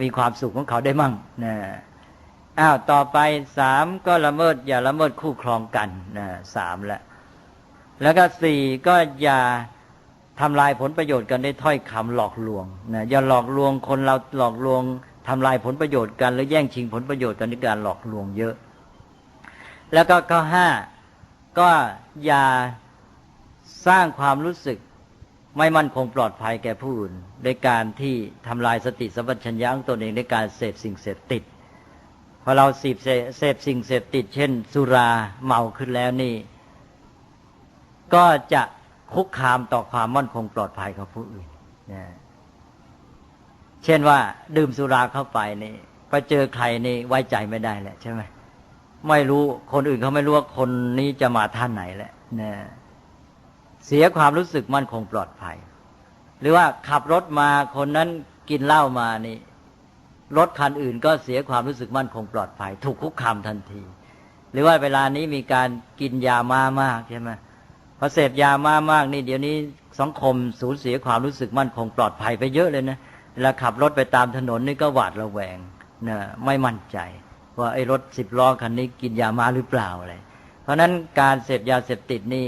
มีความสุขของเขาได้มั่งนะอ้าวต่อไปสามก็ละเมิด อย่าละเมิดคู่ครองกันนะสามละแล้วก็สี่ก็อย่าทำลายผลประโยชน์กันได้ถ้อยคำหลอกลวงนะอย่าหลอกลวงคนเราหลอกลวงทำลายผลประโยชน์กันหรือแย่งชิงผลประโยชน์กันในการหลอกลวงเยอะ แล้วก็ข้อห้าก็อย่าสร้างความรู้สึก ไม่มั่นคงปลอดภัยแก่ผู้อื่นในการที่ทำลายสติสัมปชัญญะของตนเองในการเสพสิ่งเสพติดพอเราเสพเสพสิ่งเสพติด เช่น สุราเมาขึ้นแล้วนี่ ก็จะคุกคามต่อความมั่นคงปลอดภัยของผู้อื่นนะเช่นว่า ดื่มสุราเข้าไปนี่ไปเจอใครนี่ไว้ใจไม่ได้แหละใช่ไหมไม่รู้คนอื่นเขาไม่รู้ว่าคนนี้จะมาท่านไหนแหละนะ เสียความรู้สึกมั่นคงปลอดภัย หรือว่าขับรถมาคนนั้นกินเหล้ามานี่ รถคันอื่นก็เสียความรู้สึกมั่นคงปลอดภัย ถูกคุกคามทันที หรือว่าเวลานี้มีการกินยามามากใช่ไหมพอเสพยามามากนี่เดี๋ยวนี้สังคมสูญเสียความรู้สึกมั่นคงปลอดภัยไปเยอะเลยนะเวลาขับรถไปตามถนนนี่ก็หวาดระแวงนะไม่มั่นใจ ว่าไอ้รถสิบล้อคันนี้กินยามาหรือเปล่าอะไรเพราะฉะนั้นการเสพยาเสพติดนี่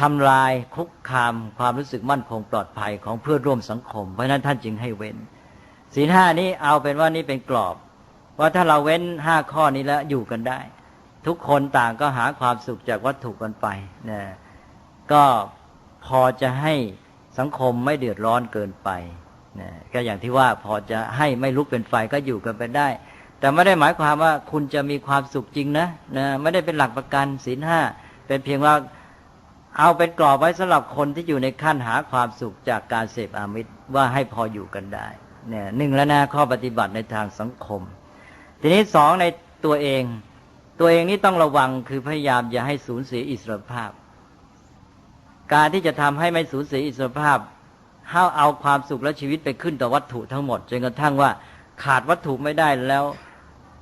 ทำลายคุกคามความรู้สึกมั่นคงปลอดภัยของเพื่อนร่วมสังคม เพราะนั้นท่านจึงให้เว้นศีลห้านี้เอาเป็นว่านี่เป็นกรอบว่าถ้าเราเว้นห้าข้อนี้แล้วอยู่กันได้ ทุกคนต่างก็หาความสุขจากวัตถุกันไปนะก็พอจะให้สังคมไม่เดือดร้อนเกินไปนะก็อย่างที่ว่าพอจะให้ไม่ลุกเป็นไฟก็อยู่กันไปได้ แต่ไม่ได้หมายความว่าคุณจะมีความสุขจริงนะนะไม่ได้เป็นหลักประกันศีลห้าเป็นเพียงว่า เอาเป็นกรอบไว้สำหรับคนที่อยู่ในขั้นหาความสุขจากการเสพอามิตรว่าให้พออยู่กันได้เนี่ยหนึ่งแล้วนะข้อปฏิบัติในทางสังคม ทีนี้สองในตัวเอง ตัวเองนี่ต้องระวังคือพยายามอย่าให้สูญเสียอิสรภาพ การที่จะทำให้ไม่สูญเสียอิสรภาพห้าเอาความสุขและชีวิตไปขึ้นต่อวัตถุทั้งหมดจนกระทั่งว่าขาดวัตถุไม่ได้แล้ว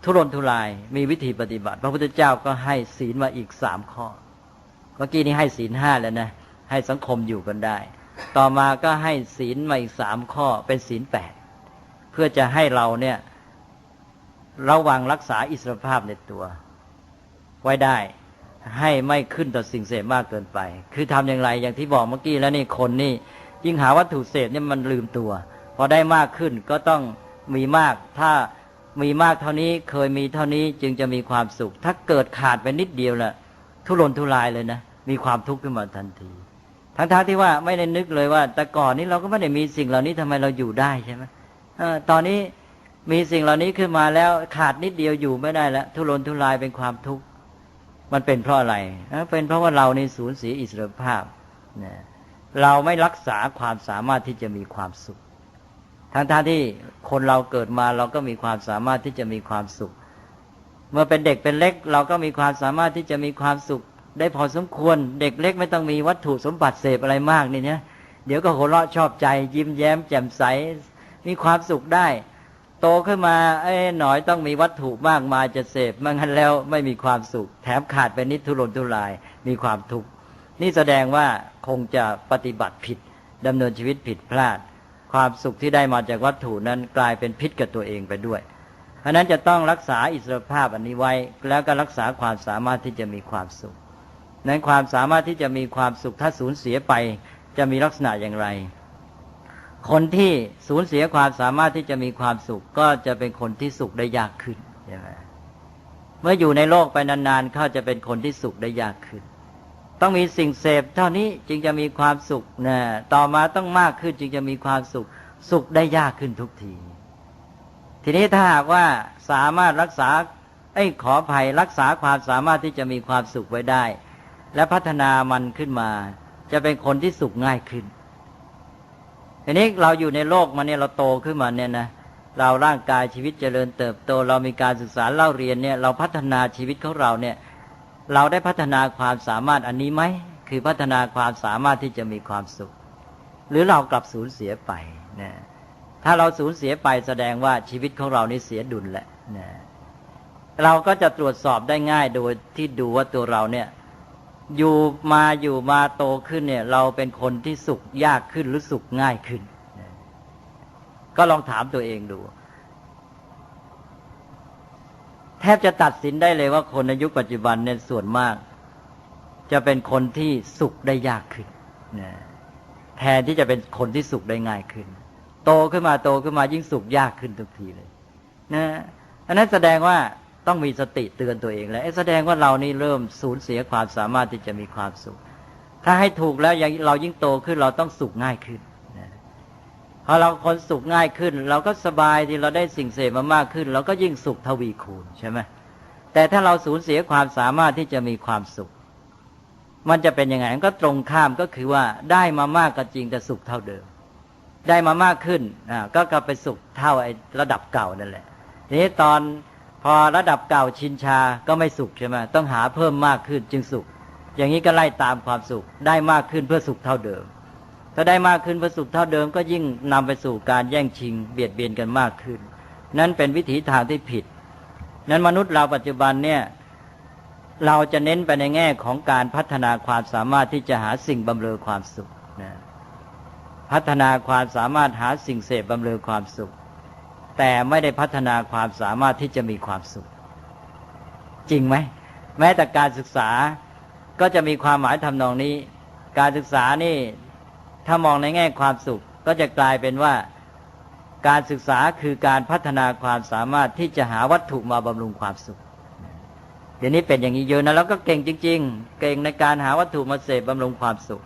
ทุรนทุรายมีวิธีปฏิบัติ พระพุทธเจ้าก็ให้ศีลมาอีกสามข้อ เมื่อกี้นี้ให้ศีลห้าแล้วนะ ให้สังคมอยู่กันได้ ต่อมาก็ให้ศีลมาอีกสามข้อเป็นศีลแปดเพื่อจะให้เราเนี่ย ระวังรักษาอิสรภาพในตัว ไว้ได้ให้ไม่ขึ้นต่อสิ่งเสพมากเกินไป คือทำอย่างไรอย่างที่บอกเมื่อกี้แล้วนี่คนนี่ยิ่งหาวัตถุเสพเนี่ยมันลืมตัว พอได้มากขึ้นก็ต้องมีมาก ถ้ามีมากเท่านี้เคยมีเท่านี้จึงจะมีความสุข ถ้าเกิดขาดไปนิดเดียวละ ทุรนทุรายเลยนะ มีความทุกข์ขึ้นมาทันที ทั้งๆทที่ว่าไม่ได้นึกเลยว่า แต่ก่อนนี้เราก็ไม่ได้มีสิ่งเหล่านี้ทำไมเราอยู่ได้ใช่ไหมตอนนี้มีสิ่งเหล่านี้ขึ้นมาแล้วขาดนิดเดียวอยู่ไม่ได้แล้วทุรนทุรายเป็นความทุกข์มันเป็นเพราะอะไร เป็นเพราะว่าเราในสูญเสียอิสรภาพนะเราไม่รักษาความสามารถที่จะมีความสุขทั้งท่าที่คนเราเกิดมาเราก็มีความสามารถที่จะมีความสุข เมื่อเป็นเด็กเป็นเล็ก เราก็มีความสามารถที่จะมีความสุขได้พอสมควร เด็กเล็กไม่ต้องมีวัตถุสมบัติเสพอะไรมากนี่เนี่ยเดี๋ยวก็หัวเราะชอบใจ ยิ้มแย้ม แจ่มใส มีความสุขได้ โตขึ้นมาไอ้หน่อยต้องมีวัตถุมากมายจะเสพไม่งั้นแล้วไม่มีความสุข แถมขาดไปนิดทุรนทุราย มีความทุกข์นี่แสดงว่าคงจะปฏิบัติผิดดำเนินชีวิตผิดพลาด ความสุขที่ได้มาจากวัตถุนั้นกลายเป็นพิษกับตัวเองไปด้วย เพราะนั้นจะต้องรักษาอิสรภาพอันนี้ไว้ แล้วก็รักษาความสามารถที่จะมีความสุข นั้นความสามารถที่จะมีความสุขถ้าสูญเสียไปจะมีลักษณะอย่างไร คนที่สูญเสียความสามารถที่จะมีความสุข ก็จะเป็นคนที่สุขได้ยากขึ้นใช่ไหมเมื่ออยู่ในโลกไปนานๆ เขาจะเป็นคนที่สุขได้ยากขึ้น ต้องมีสิ่งเสพเท่านี้จึงจะมีความสุขนะต่อมาต้องมากขึ้นจึงจะมีความสุข สุขได้ยากขึ้นทุกที ทีนี้ถ้าหากว่าสามารถรักษาไอ้ขอภัยรักษาความสามารถที่จะมีความสุขไว้ได้ และพัฒนามันขึ้นมา จะเป็นคนที่สุขง่ายขึ้นทีนี้เราอยู่ในโลกมาเนี่ยเราโตขึ้นมาเนี่ยนะเราร่างกายชีวิตเจริญเติบโต เรามีการศึกษาเล่าเรียนเนี่ย เราพัฒนาชีวิตของเราเนี่ย เราได้พัฒนาความสามารถอันนี้ไหมคือพัฒนาความสามารถที่จะมีความสุข หรือเรากลับสูญเสียไปนะ ถ้าเราสูญเสียไปแสดงว่าชีวิตของเรานี่เสียดุลแหละนะเราก็จะตรวจสอบได้ง่ายโดยที่ดูว่าตัวเราเนี่ย อยู่มาอยู่มาโตขึ้นเนี่ย เราเป็นคนที่สุขยากขึ้นหรือสุขง่ายขึ้น ก็ลองถามตัวเองดู แทบจะตัดสินได้เลยว่าคนในยุคปัจจุบันเนี่ยส่วนมาก จะเป็นคนที่สุขได้ยากขึ้นนะแทนที่จะเป็นคนที่สุขได้ง่ายขึ้น โตขึ้นมาโตขึ้นมายิ่งสุขยากขึ้นทุกทีเลยนะอันนั้นแสดงว่าต้องมีสติเตือนตัวเองแล้วแสดงว่าเรานี่เริ่มสูญเสียความสามารถที่จะมีความสุข ถ้าให้ถูกแล้วเรายิ่งโตขึ้นเราต้องสุขง่ายขึ้นนะพอเราคนสุขง่ายขึ้น เราก็สบายที่เราได้สิ่งเสพมามากขึ้น เราก็ยิ่งสุขทวีคูณใช่ไหมแต่ถ้าเราสูญเสียความสามารถที่จะมีความสุข มันจะเป็นยังไงก็ตรงข้ามก็คือว่าได้มามากก็จริงแต่สุขเท่าเดิม ได้มามากขึ้นก็กลับไปสุขเท่าไอ้ระดับเก่านั่นแหละ ทีนี้ตอนพอระดับเก่าชินชาก็ไม่สุขใช่ไหมต้องหาเพิ่มมากขึ้นจึงสุข อย่างนี้ก็ไล่ตามความสุขได้มากขึ้นเพื่อสุขเท่าเดิม ถ้าได้มากขึ้นเพื่อสุขเท่าเดิม ก็ยิ่งนำไปสู่การแย่งชิง เบียดเบียนกันมากขึ้น นั่นเป็นวิถีทางที่ผิด นั้นมนุษย์เราปัจจุบันเนี่ยเราจะเน้นไปในแง่ของการพัฒนาความสามารถที่จะหาสิ่งบำเรอความสุขนะ พัฒนาความสามารถหาสิ่งเสพบำเรอความสุข แต่ไม่ได้พัฒนาความสามารถที่จะมีความสุข จริงไหมแม้แต่การศึกษาก็จะมีความหมายทำนองนี้ การศึกษานี่ถ้ามองในแง่ความสุข ก็จะกลายเป็นว่าการศึกษาคือการพัฒนาความสามารถที่จะหาวัตถุมาบำรุงความสุขเดี๋ยวนี้เป็นอย่างนี้เยอะนะแล้วก็เก่งจริง ๆ เก่งในการหาวัตถุมาเสพบำรุงความสุข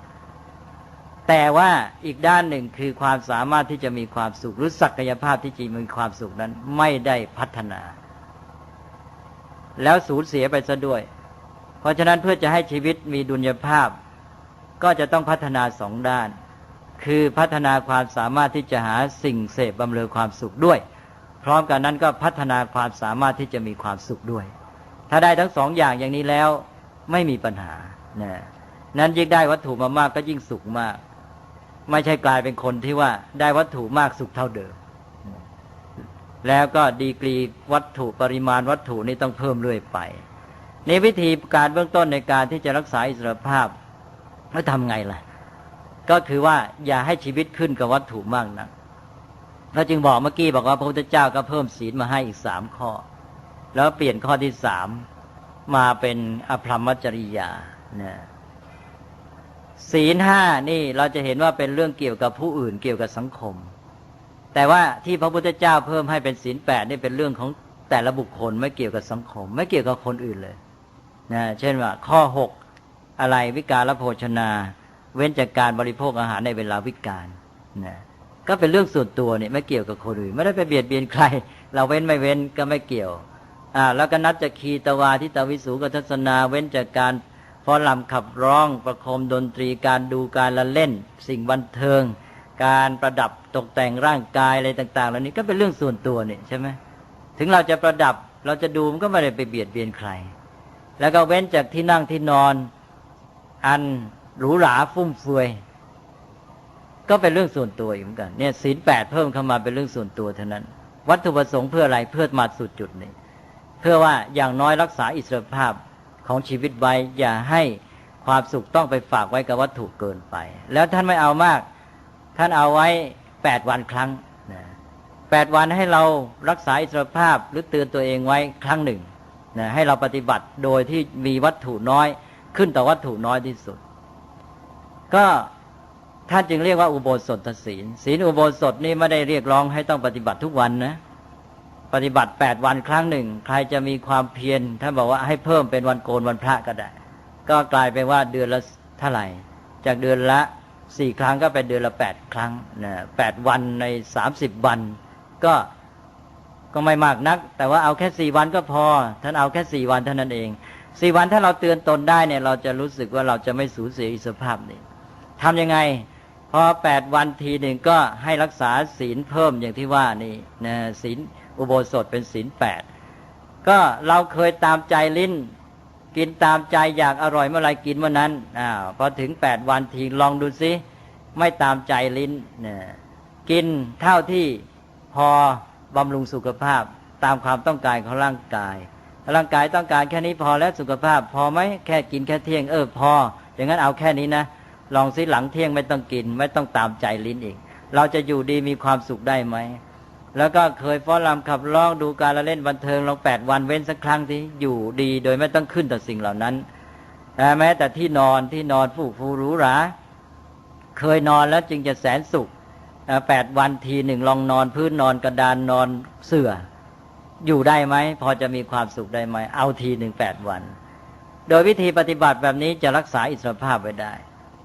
แต่ว่าอีกด้านหนึ่งคือความสามารถที่จะมีความสุขหรือศักยภาพที่จะมีความสุขนั้นไม่ได้พัฒนา แล้วสูญเสียไปซะด้วย เพราะฉะนั้นเพื่อจะให้ชีวิตมีดุลยภาพ ก็จะต้องพัฒนาสองด้าน คือพัฒนาความสามารถที่จะหาสิ่งเสพบำเรอความสุขด้วย พร้อมกันนั้นก็พัฒนาความสามารถที่จะมีความสุขด้วย ถ้าได้ทั้งสองอย่างอย่างนี้แล้วไม่มีปัญหานะนั้นยิ่งได้วัตถุมามากก็ยิ่งสุขมาก ไม่ใช่กลายเป็นคนที่ว่าได้วัตถุมากสุขเท่าเดิม แล้วก็ดีกรีวัตถุปริมาณวัตถุนี้ต้องเพิ่มเรื่อยไป ในวิธีการเบื้องต้นในการที่จะรักษาอิสรภาพแล้วทำไงล่ะ ก็คือว่าอย่าให้ชีวิตขึ้นกับวัตถุมากนะเราจึงบอกเมื่อกี้บอกว่าพระพุทธเจ้าก็เพิ่มศีลมาให้อีกสามข้อ แล้วเปลี่ยนข้อที่สามมาเป็นอภรรมจริยาเนี่ย ศีลห้านี่เราจะเห็นว่าเป็นเรื่องเกี่ยวกับผู้อื่นเกี่ยวกับสังคม แต่ว่าที่พระพุทธเจ้าเพิ่มให้เป็นศีลแปดนี่เป็นเรื่องของแต่ละบุคคลไม่เกี่ยวกับสังคม ไม่เกี่ยวกับคนอื่นเลยนะเช่นว่า ข้อหกอะไรวิการละโภชนา เว้นจากการบริโภคอาหารในเวลาวิกาลนะก็เป็นเรื่องส่วนตัวเนี่ยไม่เกี่ยวกับคนอื่น ไม่ได้ไปเบียดเบียนใคร เราเว้นไม่เว้นก็ไม่เกี่ยวอ่าแล้วก็นัดจะคีตวาทิตาวิสูกทัศนาเว้นจากการ พอลำขับร้องประโคมดนตรีการดูการละเล่น สิ่งบันเทิง การประดับตกแต่งร่างกายอะไรต่างๆเหล่านี้ก็เป็นเรื่องส่วนตัวเนี่ยใช่ไหมถึงเราจะประดับเราจะดูมันก็ไม่ได้ไปเบียดเบียนใคร แล้วก็เว้นจากที่นั่งที่นอน อันหรูหราฟุ่มเฟือยก็เป็นเรื่องส่วนตัวเหมือนกันเนี่ยศีลแปดเพิ่มเข้ามาเป็นเรื่องส่วนตัวเท่านั้น วัตถุประสงค์เพื่ออะไรเพื่อมาสุดจุดนี้เพื่อว่าอย่างน้อยรักษาอิสรภาพ ของชีวิตไว้ อย่าให้ความสุขต้องไปฝากไว้กับวัตถุเกินไป แล้วท่านไม่เอามาก ท่านเอาไว้แปดวันครั้งนะแปดวันให้เรารักษาอิสรภาพหรือเตือนตัวเองไว้ครั้งหนึ่งนะให้เราปฏิบัติโดยที่มีวัตถุน้อยขึ้นต่อวัตถุน้อยที่สุด ก็ท่านจึงเรียกว่าอุโบสถศีลศีลอุโบสถนี่ไม่ได้เรียกร้องให้ต้องปฏิบัติทุกวันนะ ปฏิบัติแปดวันครั้งหนึ่ง ใครจะมีความเพียรท่านบอกว่าให้เพิ่มเป็นวันโกนวันพระก็ได้ ก็กลายเป็นว่าเดือนละเท่าไหร่ จากเดือนละสี่ครั้งก็เป็นเดือนละแปดครั้งนะแปดวันในสามสิบวัน ก็ก็ไม่มากนัก แต่ว่าเอาแค่สี่วันก็พอ ท่านเอาแค่สี่วันเท่านั้นเองสี่วันถ้าเราเตือนตนได้เนี่ย เราจะรู้สึกว่าเราจะไม่สูญเสียอิสรภาพนี้ทำยังไงพอแปดวันทีหนึ่งก็ให้รักษาศีลเพิ่มอย่างที่ว่านี่นะศีล อุโบสถเป็นศีลแปดก็เราเคยตามใจลิ้น กินตามใจอยากอร่อยเมื่อไรกินเมื่อนั้นอ่าพอถึงแปดวันทีลองดูซิไม่ตามใจลิ้นเนี่ยกินเท่าที่พอบำรุงสุขภาพตามความต้องการของร่างกาย ร่างกายต้องการแค่นี้พอแล้วสุขภาพ พอไหมแค่กินแค่เที่ยงเออพอ อย่างนั้นเอาแค่นี้นะ ลองซิหลังเที่ยงไม่ต้องกิน ไม่ต้องตามใจลิ้นอีก เราจะอยู่ดีมีความสุขได้ไหม แล้วก็เคยฟ้อนรำขับร้องดูการละเล่นบันเทิงลองแปดวันเว้นสักครั้งที่อยู่ดีโดยไม่ต้องขึ้นต่อสิ่งเหล่านั้นแม้แต่ที่นอนที่นอนฟูฟูหรูหราเคยนอนแล้วจึงจะแสนสุขแปดวันทีหนึ่งลองนอนพื้นนอนกระดานนอนเสื่ออยู่ได้ไหม พอจะมีความสุขได้ไหม เอาทีหนึ่งแปดวัน โดยวิธีปฏิบัติแบบนี้จะรักษาอิสรภาพไว้ได้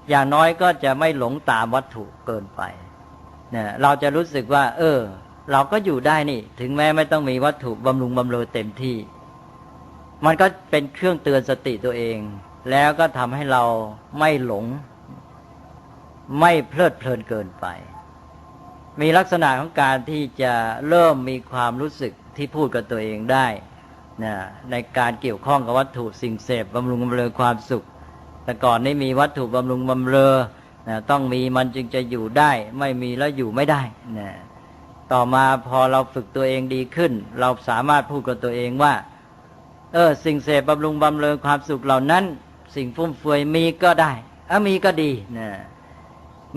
อย่างน้อยก็จะไม่หลงตามวัตถุเกินไปเนี่ยเราจะรู้สึกว่า เออ เราก็อยู่ได้นี่ ถึงแม้ไม่ต้องมีวัตถุบำรุงบำเรอเต็มที่ มันก็เป็นเครื่องเตือนสติตัวเอง แล้วก็ทำให้เราไม่หลง ไม่เพลิดเพลินเกินไป มีลักษณะของการที่จะเริ่มมีความรู้สึกที่พูดกับตัวเองได้นะในการเกี่ยวข้องกับวัตถุสิ่งเสพบำรุงบำเรอความสุข แต่ก่อนนี้มีวัตถุบำรุงบำเรอนะต้องมีมันจึงจะอยู่ได้ ไม่มีแล้วอยู่ไม่ได้นะ ต่อมาพอเราฝึกตัวเองดีขึ้น เราสามารถพูดกับตัวเองว่า เออ สิ่งเสพบำรุงบำเรอความสุขเหล่านั้น สิ่งฟุ่มเฟือยมีก็ได้อะมีก็ดีนะ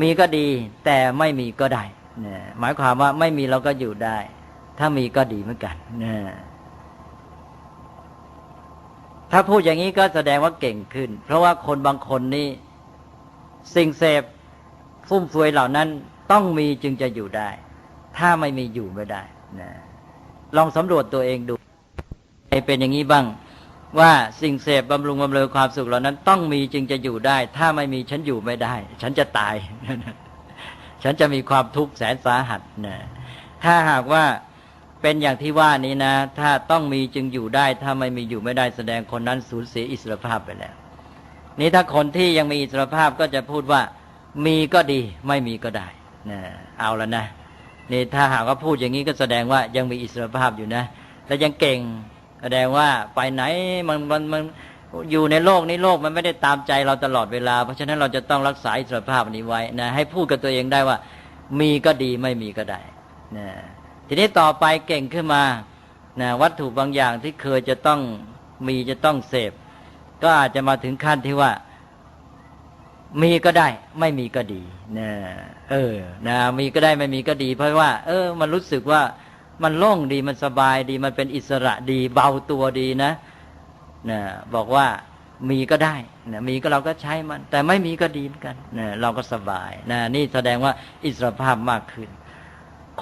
มีก็ดี แต่ไม่มีก็ได้นะหมายความว่าไม่มีเราก็อยู่ได้ ถ้ามีก็ดีเหมือนกันนะถ้าพูดอย่างนี้ก็แสดงว่าเก่งขึ้น เพราะว่าคนบางคนนี่สิ่งเสพฟุ่มเฟือยเหล่านั้นต้องมีจึงจะอยู่ได้ ถ้าไม่มีอยู่ไม่ได้นะลองสำรวจตัวเองดูเป็นอย่างนี้บ้าง ว่าสิ่งเสพบำรุงบำเรอความสุขเหล่านั้น ต้องมีจึงจะอยู่ได้ ถ้าไม่มีฉันอยู่ไม่ได้ ฉันจะตาย ฉันจะมีความทุกข์แสนสาหัสนะถ้าหากว่าเป็นอย่างที่ว่านี้นะ ถ้าต้องมีจึงอยู่ได้ ถ้าไม่มีอยู่ไม่ได้แสดงคนนั้นสูญเสียอิสรภาพไปแล้ว นี่ถ้าคนที่ยังมีอิสรภาพก็จะพูดว่า มีก็ดี ไม่มีก็ได้นะเอาแล้วนะ นี่ถ้าหากว่าพูดอย่างนี้ก็แสดงว่ายังมีอิสรภาพอยู่นะ และยังเก่งแสดงว่าไปไหนมันมันมันอยู่ในโลกนี้โลกมันไม่ได้ตามใจเราตลอดเวลา เพราะฉะนั้นเราจะต้องรักษาอิสรภาพนี้ไว้นะให้พูดกับตัวเองได้ว่า มีก็ดีไม่มีก็ได้นะทีนี้ต่อไปเก่งขึ้นมานะวัตถุบางอย่างที่เคยจะต้องมีจะต้องเสพ ก็อาจจะมาถึงขั้นที่ว่า มีก็ได้ ไม่มีก็ดีนะเออนะมีก็ได้ไม่มีก็ดี เพราะว่า เออ มันรู้สึกว่ามันโล่งดีมันสบายดีมันเป็นอิสระดี เบาตัวดีนะนะบอกว่ามีก็ได้นะมีก็เราก็ใช้มัน แต่ไม่มีก็ดีเหมือนกันนะเราก็สบายนะนี่แสดงว่าอิสรภาพมากขึ้น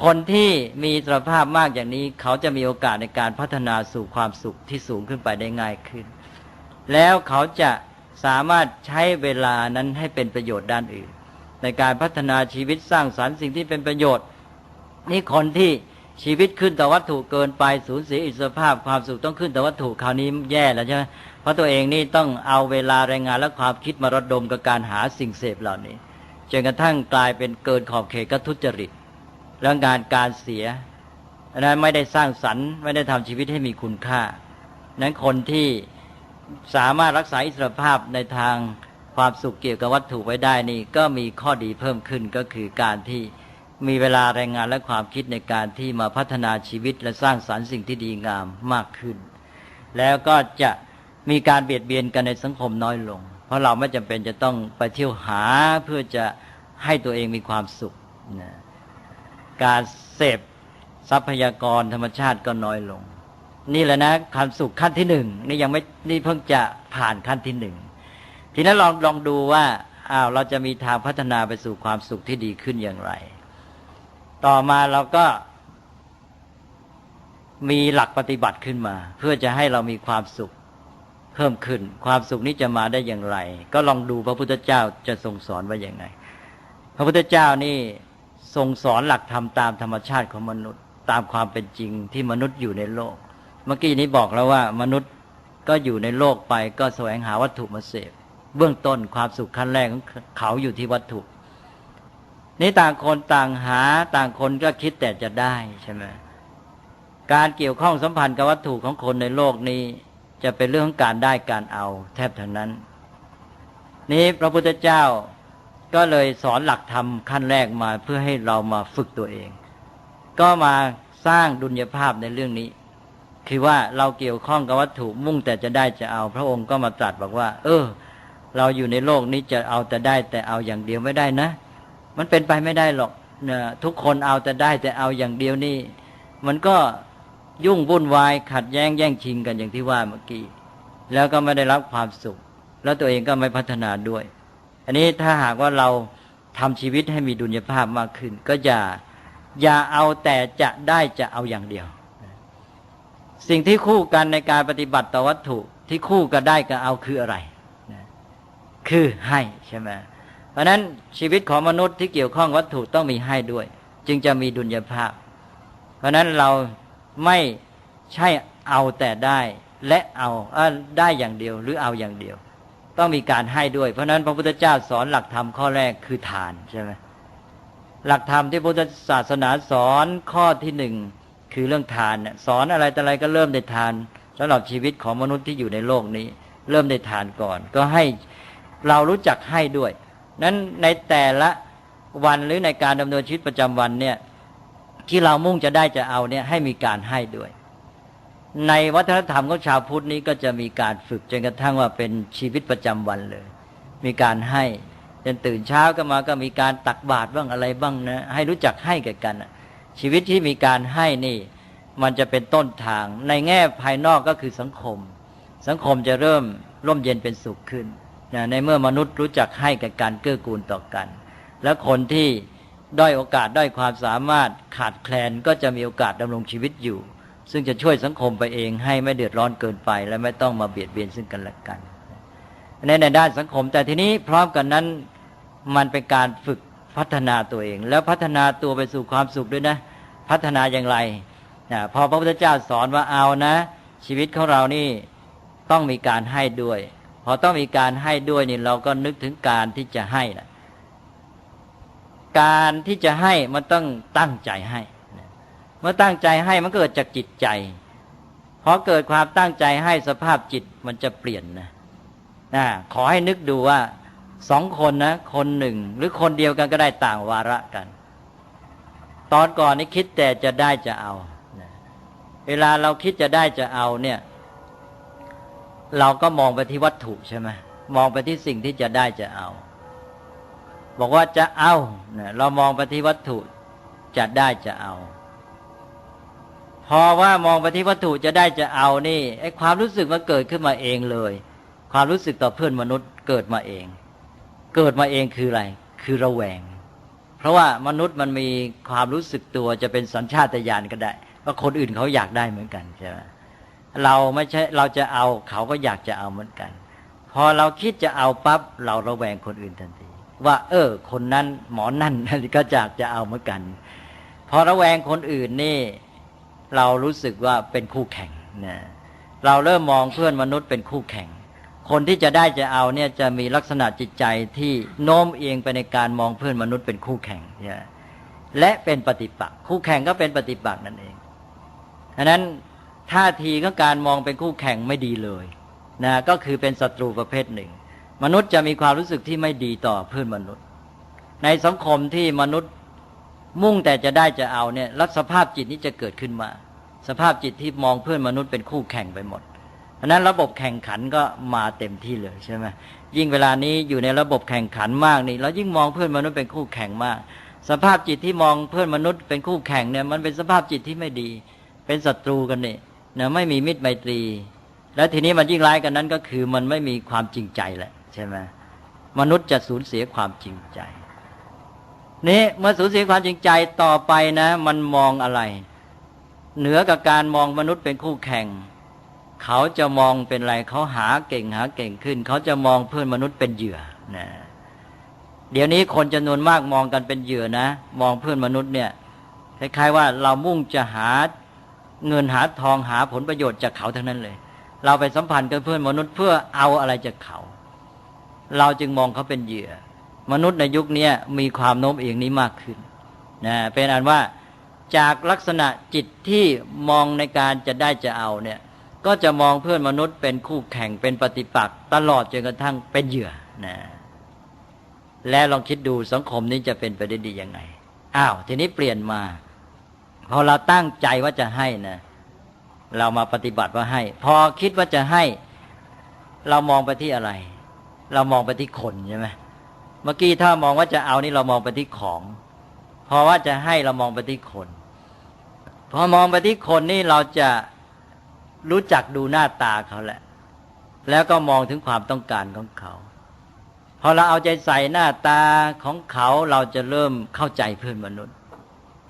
คนที่มีอิสรภาพมากอย่างนี้ เขาจะมีโอกาสในการพัฒนาสู่ความสุขที่สูงขึ้นไปได้ง่ายขึ้น แล้วเขาจะ สามารถใช้เวลานั้นให้เป็นประโยชน์ด้านอื่น ในการพัฒนาชีวิตสร้างสารรค์สิ่งที่เป็นประโยชน์ นี่คนที่ชีวิตขึ้นต่อวัตถุเกินไปสูญเสียอิสรภาพความสุขต้องขึ้นต่อวัตถุคราวนี้แย่แล้วใช่ไหมเพราะตัวเองนี่ต้องเอาเวลาแรงงานและความคิดมาระดมกับการหาสิ่งเสพเหล่านี้จนกระทั่งกลายเป็นเกินขอบเขตก็ทุจริตแล้วงานการเสียนั้นไม่ได้สร้างสรรค์ไม่ได้ทำชีวิตให้มีคุณค่า นั้นคนที่ สามารถรักษาอิสรภาพในทางความสุขเกี่ยวกับวัตถุไว้ได้นี่ก็มีข้อดีเพิ่มขึ้นก็คือการที่มีเวลาแรงงานและความคิดในการที่มาพัฒนาชีวิตและสร้างสารรค์สิ่งที่ดีงามมากขึ้น แล้วก็จะมีการเบียดเบียนกันในสังคมน้อยลง เพราะเราไม่จำเป็นจะต้องไปเที่ยวหาเพื่อจะให้ตัวเองมีความสุขนะการเสพทรัพยากรธรรมชาติก็น้อยลง นี่แหละนะความสุขขั้นที่หนึ่งนี่ยังไม่นี่เพิ่งจะผ่านขั้นที่หนึ่งทีนั้นลองลองดูว่าอ้าวเราจะมีทางพัฒนาไปสู่ความสุขที่ดีขึ้นอย่างไร ต่อมาเราก็มีหลักปฏิบัติขึ้นมา เพื่อจะให้เรามีความสุขเพิ่มขึ้น ความสุขนี้จะมาได้อย่างไร ก็ลองดูพระพุทธเจ้าจะทรงสอนว่าอย่างไง พระพุทธเจ้านี่ทรงสอนหลักธรรมตามธรรมชาติของมนุษย์ ตามความเป็นจริงที่มนุษย์อยู่ในโลก เมื่อกี้นี้บอกแล้วว่ามนุษย์ก็อยู่ในโลกไปก็แสวงหาวัตถุมาเสพเบื้องต้นความสุขขั้นแรกของเขาอยู่ที่วัตถุ นี่ต่างคนต่างหาต่างคนก็คิดแต่จะได้ใช่ไหมการเกี่ยวข้องสัมพันธ์กับวัตถุของคนในโลกนี้ จะเป็นเรื่องของการได้การเอา แทบทั้งนั้น นี้พระพุทธเจ้าก็เลยสอนหลักธรรมขั้นแรกมาเพื่อให้เรามาฝึกตัวเอง ก็มาสร้างดุลยภาพในเรื่องนี้ คือว่าเราเกี่ยวข้องกับวัตถุมุ่งแต่จะได้จะเอา พระองค์ก็มาตรัสบอกว่า เออ เราอยู่ในโลกนี้จะเอาแต่ได้แต่เอาอย่างเดียวไม่ได้นะ มันเป็นไปไม่ได้หรอกนะทุกคนเอาแต่ได้แต่เอาอย่างเดียวนี่ มันก็ยุ่งวุ่นวายขัดแย้งแย่งชิงกันอย่างที่ว่าเมื่อกี้แล้วก็ไม่ได้รับความสุข แล้วตัวเองก็ไม่พัฒนาด้วย อันนี้ถ้าหากว่าเราทำชีวิตให้มีดุลยภาพมากขึ้น ก็อย่าอย่าเอาแต่จะได้จะเอาอย่างเดียว สิ่งที่คู่กันในการปฏิบัติต่อวัตถุที่คู่กันได้กับเอาคืออะไรคือให้ใช่ไหมเพราะนั้นชีวิตของมนุษย์ที่เกี่ยวข้องวัตถุต้องมีให้ด้วย จึงจะมีดุลยภาพ เพราะนั้นเราไม่ใช่เอาแต่ได้และเอาอได้อย่างเดียวหรือเอาอย่างเดียว ต้องมีการให้ด้วย เพราะนั้นพระพุทธเจ้าสอนหลักธรรมข้อแรกคือทานใช่ไหมหลักธรรมที่พุทธศาสนาสอนข้อที่หนึ่ง คือเรื่องทานเนี่ยสอนอะไรแต่อะไรก็เริ่มได้ทานสำหรับชีวิตของมนุษย์ที่อยู่ในโลกนี้ เริ่มได้ทานก่อน ก็ให้เรารู้จักให้ด้วย นั้นในแต่ละวันหรือในการดำเนินชีวิตประจำวันเนี่ยที่เรามุ่งจะได้จะเอาเนี่ยให้มีการให้ด้วย ในวัฒนธรรมของชาวพุทธนี้ก็จะมีการฝึกจนกระทั่งว่าเป็นชีวิตประจำวันเลย มีการให้จนตื่นเช้าก็มาก็มีการตักบาตรบ้างอะไรบ้างนะให้รู้จักให้แก่กันอะ ชีวิตที่มีการให้นี่ มันจะเป็นต้นทาง ในแง่ภายนอกก็คือสังคม สังคมจะเริ่มร่มเย็นเป็นสุขขึ้นนะในเมื่อมนุษย์รู้จักให้แก่การเกื้อกูลต่อกัน และคนที่ด้อยโอกาสด้อยความสามารถขาดแคลนก็จะมีโอกาสดำรงชีวิตอยู่ ซึ่งจะช่วยสังคมไปเองให้ไม่เดือดร้อนเกินไป และไม่ต้องมาเบียดเบียนซึ่งกันและกันในในด้านสังคม แต่ทีนี้พร้อมกันนั้นมันเป็นการฝึก พัฒนาตัวเอง แล้วพัฒนาตัวไปสู่ความสุขด้วยนะ พัฒนาอย่างไรนะพอพระพุทธเจ้าสอนว่าเอานะ ชีวิตของเรานี่ต้องมีการให้ด้วย พอต้องมีการให้ด้วยนี่เราก็นึกถึงการที่จะให้นะการที่จะให้มันต้องตั้งใจให้เมื่อตั้งใจให้มันเกิดจากจิตใจพอเกิดความตั้งใจให้สภาพจิตมันจะเปลี่ยนนะนะขอให้นึกดูว่า สองคนนะ คนหนึ่ง หรือคนเดียวกันก็ได้ต่างวาระกัน ตอนก่อนนี่คิดแต่จะได้จะเอา เวลาเราคิดจะได้จะเอาเนี่ย เราก็มองไปที่วัตถุใช่ไหมมองไปที่สิ่งที่จะได้จะเอา บอกว่าจะเอาเนี่ยเรามองไปที่วัตถุจะได้จะเอา พอว่ามองไปที่วัตถุจะได้จะเอานี่ไอ้ความรู้สึกมันเกิดขึ้นมาเองเลย ความรู้สึกต่อเพื่อนมนุษย์เกิดมาเอง เกิดมาเองคืออะไร คือระแวง เพราะว่ามนุษย์มันมีความรู้สึกตัวจะเป็นสัญชาตญาณก็ได้ ว่าคนอื่นเขาอยากได้เหมือนกันใช่ไหมเราไม่ใช่เราจะเอาเขาก็อยากจะเอาเหมือนกัน พอเราคิดจะเอาปั๊บเราระแวงคนอื่นทันทีว่า เออ คนนั้นหมอนั่นก็อยากจะเอาเหมือนกัน พอระแวงคนอื่นนี่ เรารู้สึกว่าเป็นคู่แข่งนะเราเริ่มมองเพื่อนมนุษย์เป็นคู่แข่ง คนที่จะได้จะเอาเนี่ยจะมีลักษณะจิตใจที่โน้มเอียงไปในการมองเพื่อนมนุษย์เป็นคู่แข่งนะและเป็นปฏิปักษ์คู่แข่งก็เป็นปฏิปักษ์นั่นเองดังนั้นท่าทีของการมองเป็นคู่แข่งไม่ดีเลยนะก็คือเป็นศัตรูประเภทหนึ่ง มนุษย์จะมีความรู้สึกที่ไม่ดีต่อเพื่อนมนุษย์ ในสังคมที่มนุษย์มุ่งแต่จะได้จะเอาเนี่ยลักษภาพจิตนี้จะเกิดขึ้นมา สภาพจิตที่มองเพื่อนมนุษย์เป็นคู่แข่งไปหมด ราะนั้นระบบแข่งขันก็มาเต็มที่เลยใช่ไหมยิ่งเวลานี้อยู่ในระบบแข่งขันมากนี่แล้วยิ่งมองเพื่อนมนุษย์เป็นคู่แข่งมาก สภาพจิตที่มองเพื่อนมนุษย์เป็นคู่แข่งเนี่ยมันเป็นสภาพจิตที่ไม่ดี เป็นศัตรูกันนี่นะไม่มีมิตรไมตรี แล้วทีนี้มันยิ่งร้ายกันนั้นก็คือมันไม่มีความจริงใจแหละใช่ไหมมนุษย์จะสูญเสียความจริงใจนี่เมื่อสูญเสียความจริงใจต่อไปนะ มันมองอะไร เหนือกับการมองมนุษย์เป็นคู่แข่ง เขาจะมองเป็นอะไรเขาหาเก่งหาเก่งขึ้น เขาจะมองเพื่อนมนุษย์เป็นเหยื่อนะเดี๋ยวนี้คนจำนวนมากมองกันเป็นเหยื่อนะ มองเพื่อนมนุษย์เนี่ยคล้ายๆว่าเรามุ่งจะหาเงินหาทองหาผลประโยชน์จากเขาทั้งนั้นเลย เราไปสัมพันธ์กับเพื่อนมนุษย์เพื่อเอาอะไรจากเขา เราจึงมองเขาเป็นเหยื่อ มนุษย์ในยุคนี้มีความโน้มเอียงนี้มากขึ้นนะเป็นอันว่าจากลักษณะจิตที่มองในการจะได้จะเอาเนี่ย ก็จะมองเพื่อนมนุษย์เป็นคู่แข่งเป็นปฏิปักษ์ตลอดจนกระทั่งเป็นเหยื่อนะและลองคิดดูสังคมนี้จะเป็นไปได้ดียังไงอ้าวทีนี้เปลี่ยนมา พอเราตั้งใจว่าจะให้นะเรามาปฏิบัติว่าให้ พอคิดว่าจะให้ เรามองไปที่อะไร เรามองไปที่คนใช่ไหมเมื่อกี้ถ้ามองว่าจะเอานี่เรามองไปที่ของ พอว่าจะให้เรามองไปที่คน พอมองไปที่คนนี่เราจะ รู้จักดูหน้าตาเขาแหละ แล้วก็มองถึงความต้องการของเขาพอเราเอาใจใส่หน้าตาของเขาเราจะเริ่มเข้าใจเพื่อนมนุษย์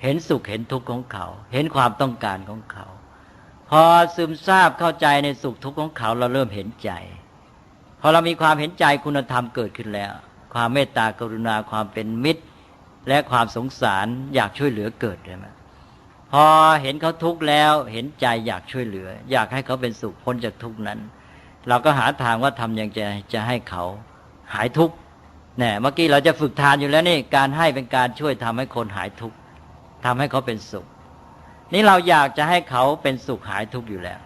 เห็นสุขเห็นทุกข์ของเขา เห็นความต้องการของเขา พอซึมซาบเข้าใจในสุขทุกข์ของเขาเราเริ่มเห็นใจ พอเรามีความเห็นใจคุณธรรมเกิดขึ้นแล้ว ความเมตตากรุณาความเป็นมิตร และความสงสารอยากช่วยเหลือเกิดใช่ไหม พอเห็นเขาทุกข์แล้ว เห็นใจอยากช่วยเหลือ อยากให้เขาเป็นสุขพ้นจากทุกข์นั้น เราก็หาทางว่าทำอย่างจะจะให้เขาหายทุกข์เนี่ยเมื่อกี้เราจะฝึกทานอยู่แล้วนี่การให้เป็นการช่วยทำให้คนหายทุกข์ทำให้เขาเป็นสุข นี่เราอยากจะให้เขาเป็นสุขหายทุกข์อยู่แล้ว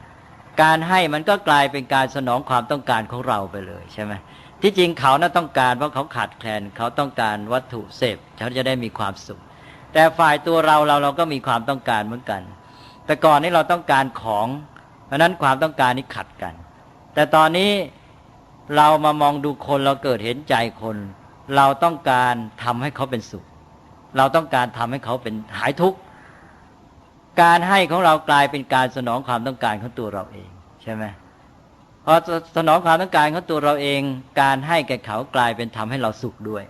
การให้มันก็กลายเป็นการสนองความต้องการของเราไปเลยใช่ไหมที่จริงเขาน่าต้องการเพราะเขาขาดแคลนเขาต้องการวัตถุเสพเขาจะได้มีความสุข แต่ฝ่ายตัวเราเราเราก็มีความต้องการเหมือนกัน แต่ก่อนนี้เราต้องการของ เพราะนั้นความต้องการนี้ขัดกัน แต่ตอนนี้เรามามองดูคนเราเกิดเห็นใจคน เราต้องการทำให้เขาเป็นสุข เราต้องการทำให้เขาเป็นหายทุกข์การให้ของเรากลายเป็นการสนองความต้องการของตัวเราเองใช่ไหมพอสนองความต้องการของตัวเราเอง การให้แก่เขากลายเป็นทำให้เราสุขด้วย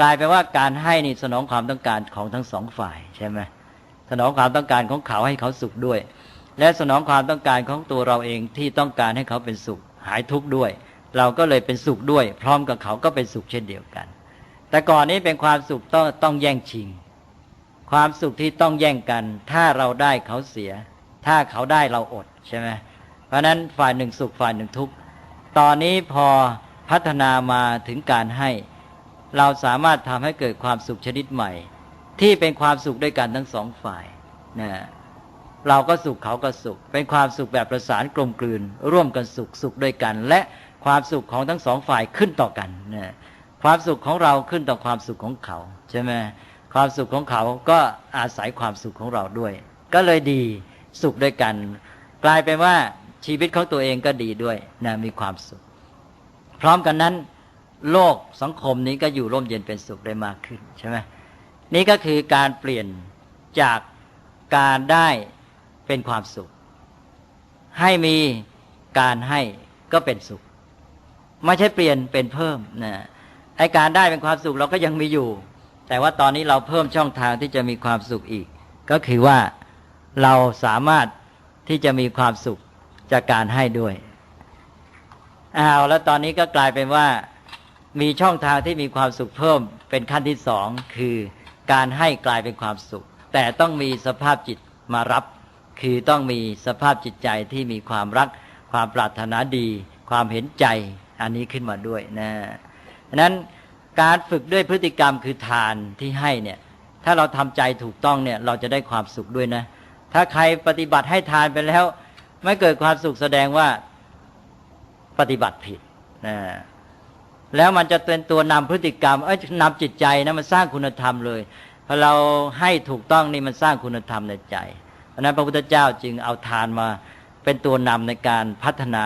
กลายเป็นว่าการให้นี่สนองความต้องการของทั้งสองฝ่ายใช่ไหมสนองความต้องการของเขาให้เขาสุขด้วย และสนองความต้องการของตัวเราเองที่ต้องการให้เขาเป็นสุข หายทุกข์ด้วย เราก็เลยเป็นสุขด้วย พร้อมกับเขาก็เป็นสุขเช่นเดียวกัน แต่ก่อนนี้เป็นความสุขต้องต้องแย่งชิง ความสุขที่ต้องแย่งกัน ถ้าเราได้เขาเสีย ถ้าเขาได้เราอดใช่ไหมเพราะนั้นฝ่ายหนึ่งสุขฝ่ายหนึ่งทุกข์ตอนนี้พอพัฒนามาถึงการให้ เราสามารถทำให้เกิดความสุขชนิดใหม่ ที่เป็นความสุขด้วยกันทั้งสองฝ่ายนะเราก็สุขเขาก็สุข เป็นความสุขแบบประสานกลมกลืน ร่วมกันสุขสุขด้วยกัน และความสุขของทั้งสองฝ่ายขึ้นต่อกันนะความสุขของเราขึ้นต่อความสุขของเขาใช่ไหมความสุขของเขาก็อาศัยความสุขของเราด้วย ก็เลยดีสุขด้วยกัน กลายเป็นว่าชีวิตของตัวเองก็ดีด้วยนะมีความสุข พร้อมกันนั้น โลกสังคมนี้ก็อยู่ร่มเย็นเป็นสุขได้มากขึ้นใช่ไหมนี่ก็คือการเปลี่ยนจากการได้เป็นความสุข ให้มีการให้ก็เป็นสุข ไม่ใช่เปลี่ยนเป็นเพิ่มนะไอการได้เป็นความสุขเราก็ยังมีอยู่ แต่ว่าตอนนี้เราเพิ่มช่องทางที่จะมีความสุขอีก ก็คือว่าเราสามารถที่จะมีความสุขจากการให้ด้วยอ้าวแล้วตอนนี้ก็กลายเป็นว่า มีช่องทางที่มีความสุขเพิ่มเป็นขั้นที่สองคือการให้กลายเป็นความสุข แต่ต้องมีสภาพจิตมารับ คือต้องมีสภาพจิตใจที่มีความรัก ความปรารถนาดี ความเห็นใจอันนี้ขึ้นมาด้วยนะนั้นการฝึกด้วยพฤติกรรมคือทานที่ให้เนี่ยถ้าเราทำใจถูกต้องเนี่ยเราจะได้ความสุขด้วยนะ ถ้าใครปฏิบัติให้ทานไปแล้ว ไม่เกิดความสุขแสดงว่าปฏิบัติผิดนะ แล้วมันจะเป็นตัวนำพฤติกรรม เอ้ยนำจิตใจนะมันสร้างคุณธรรมเลยพอเราให้ถูกต้องนี่มันสร้างคุณธรรมในใจเพราะนั้นพระพุทธเจ้าจึงเอาทานมาเป็นตัวนำในการพัฒนา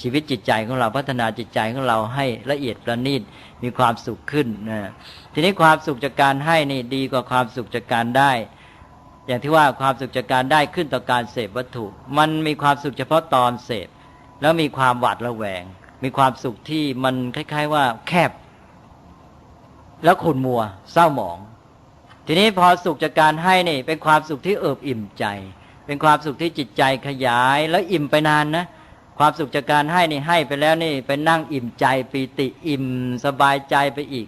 ชีวิตจิตใจของเราพัฒนาจิตใจของเราให้ละเอียดประณีตมีความสุขขึ้นนะทีนี้ความสุขจากการให้นี่ดีกว่าความสุขจากการได้ อย่างที่ว่าความสุขจากการได้ขึ้นต่อการเสพวัตถุ มันมีความสุขเฉพาะตอนเสพแล้วมีความหวาดระแวง มีความสุขที่มันคล้าย ๆ ว่าแคบ แล้วขุ่นมัว เศร้าหมอง ทีนี้พอสุขจากการให้นี่เป็นความสุขที่เอิบอิ่มใจ เป็นความสุขที่จิตใจขยายแล้วอิ่มไปนานนะความสุขจากการให้นี่ให้ไปแล้วนี่ไปนั่งอิ่มใจปีติอิ่มสบายใจไปอีก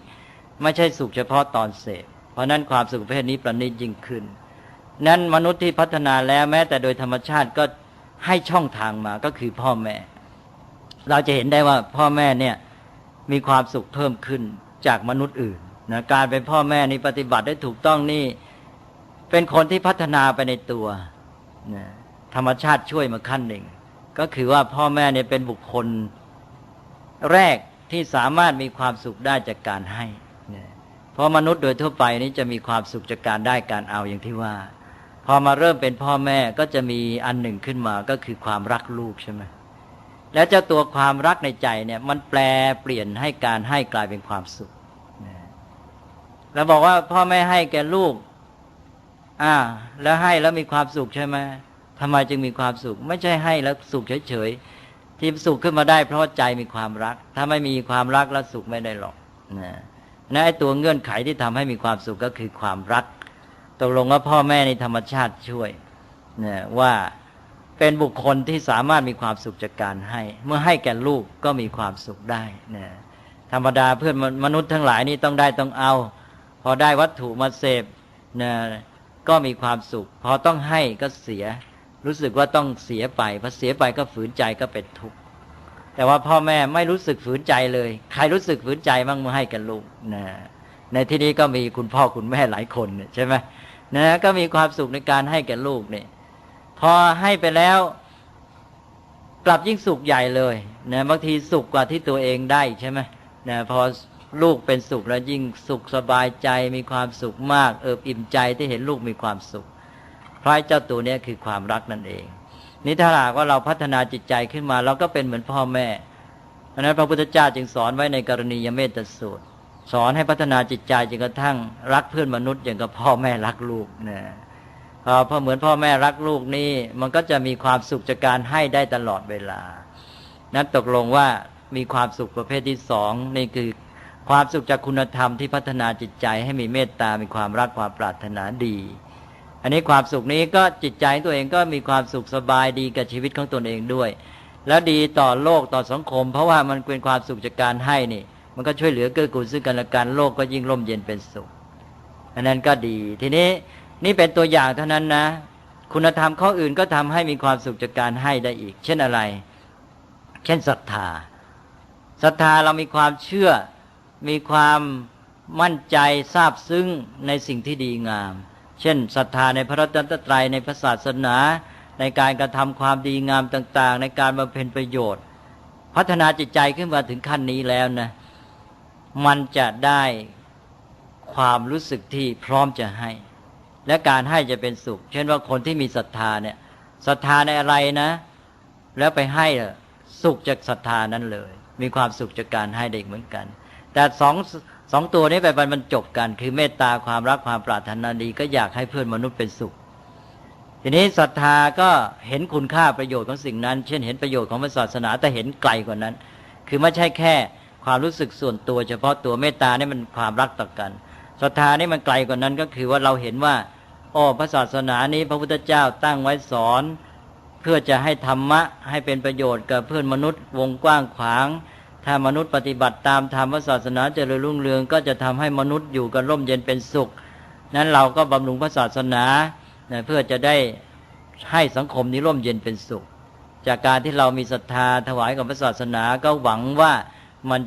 ไม่ใช่สุขเฉพาะตอนเสพเพราะนั้นความสุขประเภทนี้ประณีตยิ่งขึ้น นั้นมนุษย์ที่พัฒนาแล้วแม้แต่โดยธรรมชาติก็ให้ช่องทางมาก็คือพ่อแม่ เราจะเห็นได้ว่าพ่อแม่เนี่ยมีความสุขเพิ่มขึ้นจากมนุษย์อื่นนะการเป็นพ่อแม่นี่ปฏิบัติได้ถูกต้องนี่ เป็นคนที่พัฒนาไปในตัวนะธรรมชาติช่วยมาขั้นหนึ่ง ก็คือว่าพ่อแม่เนี่ยเป็นบุคคลแรกที่สามารถมีความสุขได้จากการให้เพราะมนุษย์โดยทั่วไปนี้จะมีความสุขจากการได้การเอาอย่างที่ว่า พอมาเริ่มเป็นพ่อแม่ก็จะมีอันหนึ่งขึ้นมาก็คือความรักลูกใช่ไหม แล้วเจ้าตัวความรักในใจเนี่ยมันแปลเปลี่ยนให้การให้กลายเป็นความสุขแล้วบอกว่าพ่อไม่ให้แก่ลูก อ่า แล้วให้แล้วมีความสุขใช่ไหมทำไมจึงมีความสุข ไม่ใช่ให้แล้วสุขเฉยๆที่สุขขึ้นมาได้ เพราะใจมีความรัก ถ้าไม่มีความรักแล้วสุขไม่ได้หรอกนะนะไอ้ตัวเงื่อนไขที่ทำให้มีความสุขก็คือความรักตกลงว่าพ่อแม่ในธรรมชาติช่วยนะว่า เป็นบุคคลที่สามารถมีความสุขจากการให้ เมื่อให้แก่ลูกก็มีความสุขได้นะธรรมดาเพื่อนมนุษย์ทั้งหลายนี่ต้องได้ต้องเอา พอได้วัตถุมาเสพนะก็มีความสุข พอต้องให้ก็เสีย รู้สึกว่าต้องเสียไปพอเสียไปก็ฝืนใจก็เป็นทุกข์แต่ว่าพ่อแม่ไม่รู้สึกฝืนใจเลย ใครรู้สึกฝืนใจบ้างเมื่อให้กันลูกนะในที่นี้ก็มีคุณพ่อคุณแม่หลายคนใช่ไหมนะก็มีความสุขในการให้แก่ลูกเนี่ย พอให้ไปแล้วกลับยิ่งสุขใหญ่เลยนะบางทีสุขกว่าที่ตัวเองได้ใช่ไหมนะพอลูกเป็นสุขแล้วยิ่งสุขสบายใจมีความสุขมาก เอิบอิ่มใจที่เห็นลูกมีความสุขเพราะเจ้าตัวนี้คือความรักนั่นเอง นี่ถ้าหากว่าเราพัฒนาจิตใจขึ้นมา เราก็เป็นเหมือนพ่อแม่เพราะนั้นพระพุทธเจ้าจึงสอนไว้ในกรณียเมตสูตร สอนให้พัฒนาจิตใจจนกระทั่งรักเพื่อนมนุษย์อย่างกับพ่อแม่รักลูกนะ พอเหมือนพ่อแม่รักลูกนี่มันก็จะมีความสุขจากการให้ได้ตลอดเวลา นั้นตกลงว่ามีความสุขประเภทที่สองนี่คือความสุขจากคุณธรรมที่พัฒนาจิตใจให้มีเมตตา มีความรักความปรารถนาดี อันนี้ความสุขนี้ก็จิตใจตัวเองก็มีความสุขสบายดีกับชีวิตของตนเองด้วย แล้วดีต่อโลกต่อสังคม เพราะว่ามันเป็นความสุขจากการให้นี่ มันก็ช่วยเหลือเกื้อกูลซึ่งกันและกันโลกก็ยิ่งร่มเย็นเป็นสุข อันนั้นก็ดี ทีนี้ นี่เป็นตัวอย่างเท่านั้นนะ คุณธรรมข้ออื่นก็ทำให้มีความสุขจากการให้ได้อีก เช่นอะไร เช่นศรัทธาศรัทธาเรามีความเชื่อ มีความมั่นใจทราบซึ้งในสิ่งที่ดีงาม เช่นศรัทธาในพระรัตนตรัยในพระศาสนาในการกระทำความดีงามต่าง ๆ ในการบำเพ็ญประโยชน์ พัฒนาจิตใจขึ้นมาถึงขั้นนี้แล้วนะมันจะได้ความรู้สึกที่พร้อมจะให้ และการให้จะเป็นสุข เช่นว่าคนที่มีศรัทธาเนี่ยศรัทธาในอะไรนะ แล้วไปให้สุขจากศรัทธานั้นเลย มีความสุขจากการให้เด็กเหมือนกัน แต่สองสองตัวนี้ไปบรรจบกัน คือเมตตาความรักความปรารถนาดีก็อยากให้เพื่อนมนุษย์เป็นสุข ทีนี้ศรัทธาก็เห็นคุณค่าประโยชน์ของสิ่งนั้น เช่นเห็นประโยชน์ของศาสนาแต่เห็นไกลกว่านั้น คือไม่ใช่แค่ความรู้สึกส่วนตัว เฉพาะตัวเมตตานี่มันความรักต่อกันศรัทธานี่มันไกลกว่านั้นก็คือว่าเราเห็นว่า อ๋อพระศาสนานี้พระพุทธเจ้าตั้งไว้สอน เพื่อจะให้ธรรมะให้เป็นประโยชน์กับเพื่อนมนุษย์วงกว้างขวาง ถ้ามนุษย์ปฏิบัติตามธรรมศาสนาเจริญรุ่งเรืองก็จะทำให้มนุษย์อยู่กันร่มเย็นเป็นสุข นั้นเราก็บำรุงพระศาสนาเพื่อจะได้ให้สังคมนี้ร่มเย็นเป็นสุข จากการที่เรามีศรัทธาถวายกับพระศาสนาก็หวังว่ามัน